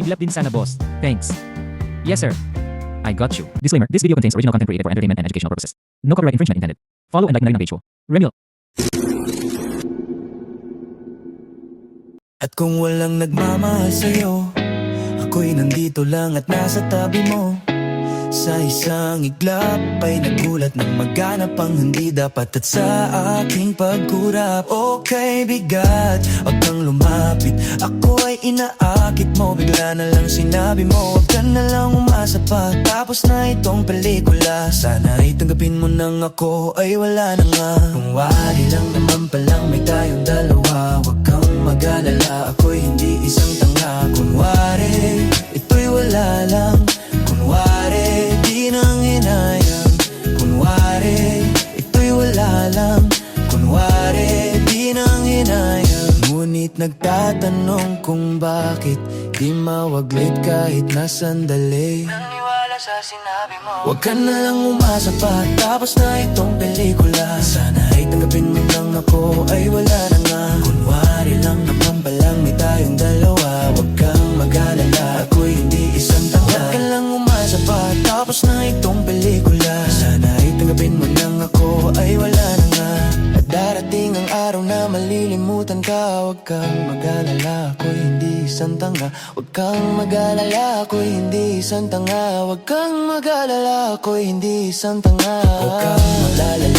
Iglap din sana boss. Thanks. Yes sir. I got you. Disclaimer, this video contains original content created for entertainment and educational purposes. No copyright infringement intended. Follow and like na rin ang page ko. Remil. At kung walang nagmamahal sa'yo Ako'y nandito lang at nasa tabi mo Sa isang iglap ay nagulat ng maganap ang hindi dapat At sa aking pagkurap. Okay bigat, wag kang lumapit. Ako ay inaakit mo Bigla na lang sinabi mo. Wag ka na lang umasa pa Tapos na itong pelikula. Sana ay tanggapin mo nang ako ay wala na nga. Kung wari lang naman palang Ngunit nagtatanong kung bakit Di mawaglit kahit na sandali. Naniwala sa sinabi mo. Huwag ka na lang umasa pa Tapos na itong pelikula. Sana ay tanggapin mo lang ako Ay wala na nga. Kunwari lang naman palang may tayong dalawa. Huwag kang mag-alala Ako'y hindi isang tanga Huwag ka lang umasa pa Tapos na itong pelikula. Sana ay tanggapin mo lang ako Ay wala malilimutan ka Huwag kang mag-alala Ako'y hindi isang tanga Huwag kang mag-alala Ako'y hindi isang tanga Huwag kang mag-alala Ako'y hindi isang tanga Huwag kang mag-alala